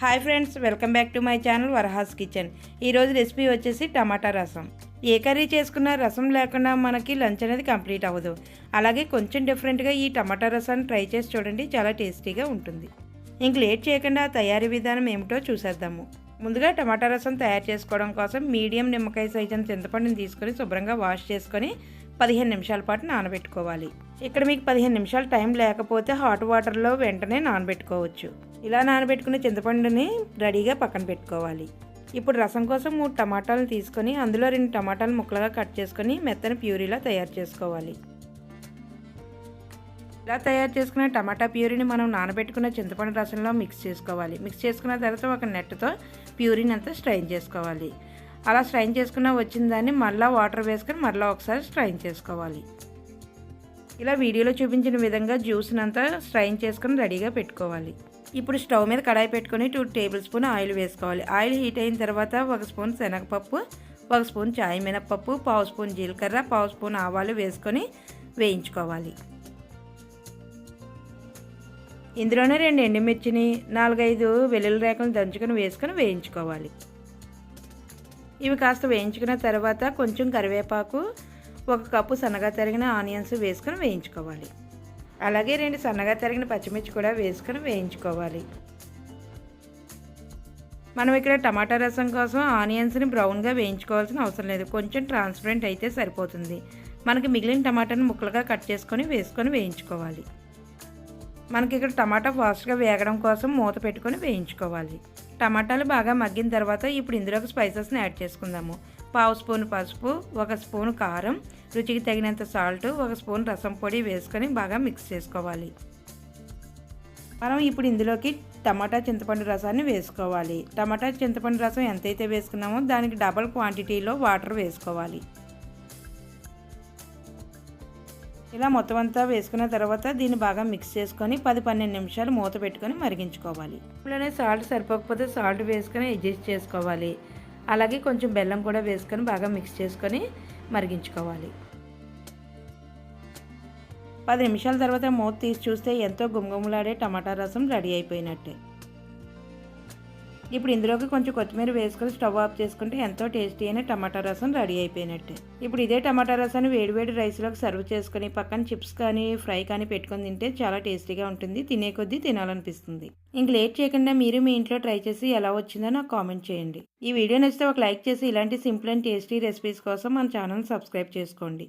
Hi friends welcome back to my channel Varahas kitchen. ఈరోజు recipe వచ్చేసి టమాటా రసం. ఏ curry చేసుకున్నా రసం లేకుండా మనకి లంచ్ అనేది కంప్లీట్ అవ్వదు. అలాగే కొంచెం డిఫరెంట్గా ఈ టమాటా రసాన్ని ట్రై చేసి చూడండి చాలా టేస్టీగా ఉంటుంది. ఇంక లేట్ చేయకుండా తయారీ విధానం ఏమిటో చూసేద్దాము. ముందుగా టమాటా రసం తయారు చేసుకోవడం కోసం మీడియం నిమ్మకాయ సైజు చింతపండుని తీసుకొని శుభ్రంగా వాష్ చేసుకొని పదిహేను నిమిషాల పాటు నానబెట్టుకోవాలి. ఇక్కడ మీకు పదిహేను నిమిషాలు టైం లేకపోతే హాట్ వాటర్లో వెంటనే నానబెట్టుకోవచ్చు. ఇలా నానబెట్టుకున్న చింతపండుని రెడీగా పక్కన పెట్టుకోవాలి. ఇప్పుడు రసం కోసం మూడు టమాటాలను తీసుకొని అందులో రెండు టమాటాలు ముక్కలుగా కట్ చేసుకొని మెత్తని ప్యూరీలా తయారు చేసుకోవాలి. ఇలా తయారు చేసుకున్న టమాటా ప్యూరీని మనం నానబెట్టుకున్న చింతపండు రసంలో మిక్స్ చేసుకోవాలి. మిక్స్ చేసుకున్న తర్వాత ఒక నెట్తో ప్యూరీని అంతా స్ట్రైన్ చేసుకోవాలి. అలా స్ట్రైన్ చేసుకున్న వచ్చిన దాన్ని మళ్ళీ వాటర్ వేసుకొని మళ్ళీ ఒకసారి స్ట్రైన్ చేసుకోవాలి. ఇలా వీడియోలో చూపించిన విధంగా జ్యూస్ని అంతా స్ట్రైన్ చేసుకొని రెడీగా పెట్టుకోవాలి. ఇప్పుడు స్టవ్ మీద కడాయి పెట్టుకొని టూ టేబుల్ స్పూన్ ఆయిల్ వేసుకోవాలి. ఆయిల్ హీట్ అయిన తర్వాత ఒక స్పూన్ శనగపప్పు ఒక స్పూన్ చాయ్ మినపప్పు పావు స్పూన్ జీలకర్ర పావు స్పూన్ ఆవాలు వేసుకొని వేయించుకోవాలి. ఇందులోనే రెండు ఎండుమిర్చిని నాలుగైదు వెల్లుల్లి రేకలు దంచుకొని వేసుకొని వేయించుకోవాలి. ఇవి కాస్త వేయించుకున్న తర్వాత కొంచెం కరివేపాకు ఒక కప్పు సన్నగా తరిగిన ఆనియన్స్ వేసుకొని వేయించుకోవాలి. అలాగే రెండు సన్నగా తరిగిన పచ్చిమిర్చి కూడా వేసుకొని వేయించుకోవాలి. మనం ఇక్కడ టమాటా రసం కోసం ఆనియన్స్ని బ్రౌన్గా వేయించుకోవాల్సిన అవసరం లేదు. కొంచెం ట్రాన్స్పరెంట్ అయితే సరిపోతుంది. మనకి మిగిలిన టమాటాను ముక్కలుగా కట్ చేసుకొని వేసుకొని వేయించుకోవాలి. మనకి ఇక్కడ టమాటా ఫాస్ట్గా వేగడం కోసం మూత పెట్టుకొని వేయించుకోవాలి. టమాటాలు బాగా మగ్గిన తర్వాత ఇప్పుడు ఇందులోకి స్పైసెస్ని యాడ్ చేసుకుందాము. పావు స్పూన్ పసుపు ఒక స్పూన్ కారం రుచికి తగినంత సాల్ట్ ఒక స్పూన్ రసం పొడి వేసుకొని బాగా మిక్స్ చేసుకోవాలి. మనం ఇప్పుడు ఇందులోకి టమాటా చింతపండు రసాన్ని వేసుకోవాలి. టమాటా చింతపండు రసం ఎంతైతే వేసుకున్నామో దానికి డబల్ క్వాంటిటీలో వాటర్ వేసుకోవాలి. ఇలా మొత్తం అంతా వేసుకున్న తర్వాత దీన్ని బాగా మిక్స్ చేసుకొని పది పన్నెండు నిమిషాలు మూత పెట్టుకొని మరిగించుకోవాలి. ఇప్పుడునే సాల్ట్ సరిపోకపోతే సాల్ట్ వేసుకొని అడ్జస్ట్ చేసుకోవాలి. అలాగే కొంచెం బెల్లం కూడా వేసుకొని బాగా మిక్స్ చేసుకొని మరిగించుకోవాలి. పది నిమిషాల తర్వాత మూత తీసి చూస్తే ఎంతో గుమగుమలాడే టమాటా రసం రెడీ అయిపోయినట్టే. ఇప్పుడు ఇందులోకి కొంచెం కొత్తిమీర వేసుకొని స్టవ్ ఆఫ్ చేసుకుంటే ఎంతో టేస్టీ అయిన టమాటా రసం రెడీ అయిపోయినట్టే. ఇప్పుడు ఇదే టమాటా రసాన్ని వేడివేడి రైస్లోకి సర్వ్ చేసుకొని పక్కన చిప్స్ కానీ ఫ్రై కానీ పెట్టుకొని తింటే చాలా టేస్టీగా ఉంటుంది తినే కొద్దీ తినాలనిపిస్తుంది. ఇంక లేట్ చేయకుండా మీరు మీ ఇంట్లో ట్రై చేసి ఎలా వచ్చిందో నాకు కామెంట్ చేయండి. ఈ వీడియో నచ్చితే ఒక లైక్ చేసి ఇలాంటి సింపుల్ అండ్ టేస్టీ రెసిపీస్ కోసం మన ఛానల్ సబ్స్క్రైబ్ చేసుకోండి.